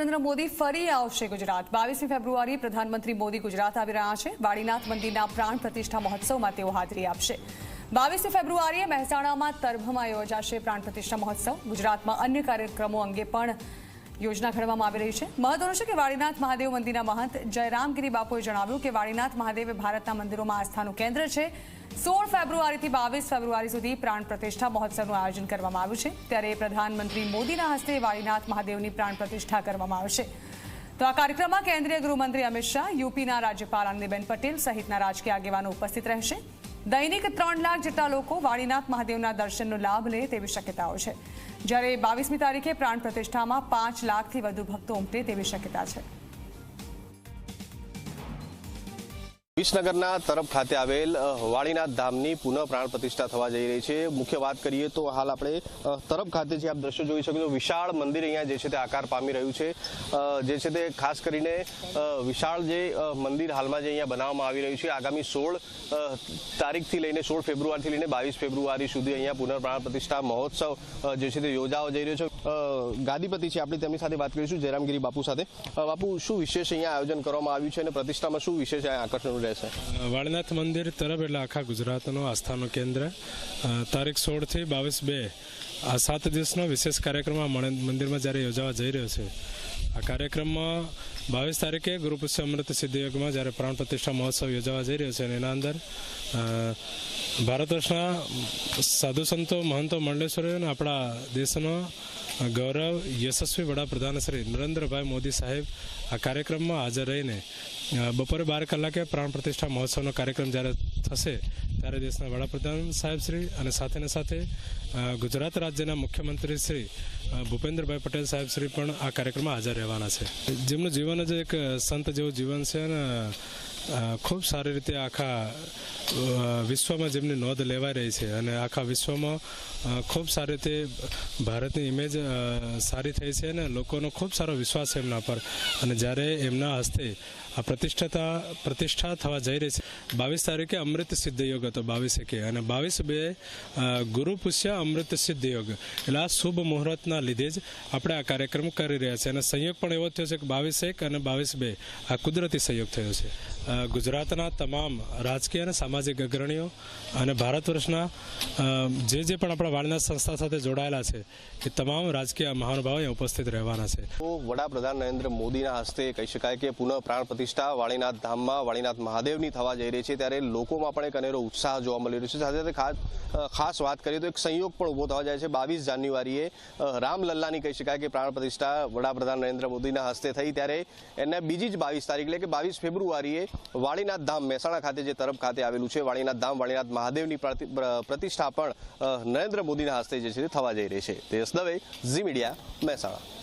નરેન્દ્ર મોદી ફરી આવશે ગુજરાત. બાવીસમી ફેબ્રુઆરી પ્રધાનમંત્રી મોદી ગુજરાત આવી રહ્યા છે. વાડીનાથ મંદિરના પ્રાણ પ્રતિષ્ઠા મહોત્સવમાં તેઓ હાજરી આપશે. બાવીસમી ફેબ્રુઆરીએ મહેસાણામાં તરભમાં યોજાશે પ્રાણ પ્રતિષ્ઠા મહોત્સવ. ગુજરાતમાં અન્ય કાર્યક્રમો અંગે પણ યોજના ઘડવામાં આવી રહી છે. મહત્વનું છે કે વાળીનાથ મહાદેવ મંદિરના મહંત જયરામગીરી બાપુએ જણાવ્યું કે વાળીનાથ મહાદેવ ભારતના મંદિરોમાં આસ્થાનું કેન્દ્ર છે. સોળ ફેબ્રુઆરીથી બાવીસ ફેબ્રુઆરી સુધી પ્રાણ પ્રતિષ્ઠા મહોત્સવનું આયોજન કરવામાં આવ્યું છે. ત્યારે પ્રધાનમંત્રી મોદીના હસ્તે વાળીનાથ મહાદેવની પ્રાણ પ્રતિષ્ઠા કરવામાં આવશે. તો આ કાર્યક્રમમાં કેન્દ્રીય ગૃહમંત્રી અમિત શાહ, યુપીના રાજ્યપાલ આનંદીબેન પટેલ સહિતના રાજકીય આગેવાનો ઉપસ્થિત રહેશે. દૈનિક ત્રણ લાખ જેટલા લોકો વાણીનાથ મહાદેવના દર્શનનો લાભ લે તેવી શક્યતાઓ છે. જ્યારે બાવીસમી તારીખે પ્રાણ પ્રતિષ્ઠામાં પાંચ લાખથી વધુ ભક્તો ઉમટે તેવી શક્યતા છે. વિસનગરના તરફ ખાતે આવેલ વાળીનાથ ધામની પુનઃ પ્રાણ પ્રતિષ્ઠા થવા જઈ રહી છે. મુખ્ય વાત કરીએ તો હાલ આપણે તરફ ખાતે જે આપ દ્રશ્યો જોઈ શકો છો, વિશાળ મંદિર અહીંયા જે છે તે આકાર પામી રહ્યું છે. જે છે તે ખાસ કરીને વિશાળ જે મંદિર હાલમાં જે અહીંયા બનાવવામાં આવી રહ્યું છે, આગામી સોળ તારીખથી લઈને સોળ ફેબ્રુઆરીથી લઈને બાવીસ ફેબ્રુઆરી સુધી અહીંયા પુનઃપ્રાણ પ્રતિષ્ઠા મહોત્સવ જે છે તે યોજાવા જઈ રહ્યો છે. ગાદીપતિ છે, આપણે તેમની સાથે વાત કરીશું, જયરામગીરી બાપુ સાથે. બાપુ, શું વિશેષ અહીંયા આયોજન કરવામાં આવ્યું છે અને પ્રતિષ્ઠામાં શું વિશેષ અહીંયા આકર્ષણ છે? વાળનાથ મંદિર તરફ એટલે આખા ગુજરાતનું આસ્થાનું કેન્દ્ર. તારીખ સોળથી બાવીસ બે આ સાત દિવસનો વિશેષ કાર્યક્રમ આ મંદિરમાં જ્યારે યોજાવા જઈ રહ્યો છે. આ કાર્યક્રમમાં બાવીસ તારીખે ગુરુપુષ્ય અમૃત સિદ્ધિયોગમાં જ્યારે પ્રાણ પ્રતિષ્ઠા મહોત્સવ યોજાવા જઈ રહ્યો છે અને એના અંદર ભારત વર્ષના સાધુ સંતો મહંતો મંડલેશ્વરીઓ અને આપણા દેશનો ગૌરવ, યશસ્વી વડાપ્રધાન શ્રી નરેન્દ્રભાઈ મોદી સાહેબ આ કાર્યક્રમમાં હાજર રહીને બપોરે બાર કલાકે પ્રાણ પ્રતિષ્ઠા મહોત્સવનો કાર્યક્રમ જ્યારે થશે, ત્યારે દેશના વડાપ્રધાન સાહેબ શ્રી અને સાથેને સાથે ગુજરાત રાજ્યના મુખ્યમંત્રી શ્રી ભૂપેન્દ્રભાઈ પટેલ સાહેબ શ્રી પણ આ કાર્યક્રમમાં હાજર રહેવાના છે. જેમનું જીવન જ એક સંત જેવું જીવન છે અને ખૂબ સારી રીતે આખા વિશ્વમાં જેમની નોંધ લેવાઈ રહી છે અને આખા વિશ્વમાં ખૂબ સારી રીતે ભારતની ઇમેજ સારી થઈ છે અને લોકોનો ખૂબ સારો વિશ્વાસ છે એમના પર. અને જ્યારે એમના હસ્તે આ પ્રતિષ્ઠતા, પ્રતિષ્ઠા થવા જઈ રહી છે, બાવીસ તારીખે અમૃત સિદ્ધ યોગ હતો બાવીસ એકે. અને બાવીસ બે ગુરુ પુષ્ય અમૃત સિદ્ધ યોગ. એટલે આ શુભ મુહૂર્તના લીધે જ આપણે આ કાર્યક્રમ કરી રહ્યા છીએ અને સંયોગ પણ એવો થયો છે કે બાવીસ એક અને બાવીસ બે આ કુદરતી સંયોગ થયો છે. ગુજરાતના તમામ રાજકીય અને સામાજિક અગ્રણીઓ અને ભારત વર્ષના જે જે પણ આપણા વાળનાથ સંસ્થા સાથે જોડાયેલા છે, એ તમામ રાજકીય મહાનુભાવો અહીંયા ઉપસ્થિત રહેવાના છે. વડાપ્રધાન નરેન્દ્ર મોદીના હસ્તે કહી શકાય કે પુનઃ પ્રાણ પ્રતિષ્ઠા વાળીનાથ ધામમાં વાળીનાથ મહાદેવની થવા જઈ રહી છે, ત્યારે લોકોમાં પણ એક અનેરો ઉત્સાહ જોવા મળી રહ્યો છે. સાથે સાથે ખાસ ખાસ વાત કરીએ તો એક સંયોગ પણ ઊભો થવા જાય છે. બાવીસ જાન્યુઆરીએ રામલલ્લાની કહી શકાય કે પ્રાણ પ્રતિષ્ઠા વડાપ્રધાન નરેન્દ્ર મોદીના હસ્તે થઈ, ત્યારે એને બીજી જ બાવીસ તારીખ એટલે કે બાવીસ ફેબ્રુઆરીએ વાળીનાથ ધામ મહેસાણા ખાતે જે તરફ ખાતે આવેલું છે, વાળીનાથ ધામ, વાળીનાથ મહાદેવની પ્રતિ- પ્રતિષ્ઠા પણ નરેન્દ્ર મોદીના હસ્તે જે છે થવા જઈ રહી છે. તે દવે, ઝી મીડિયા, મહેસાણા.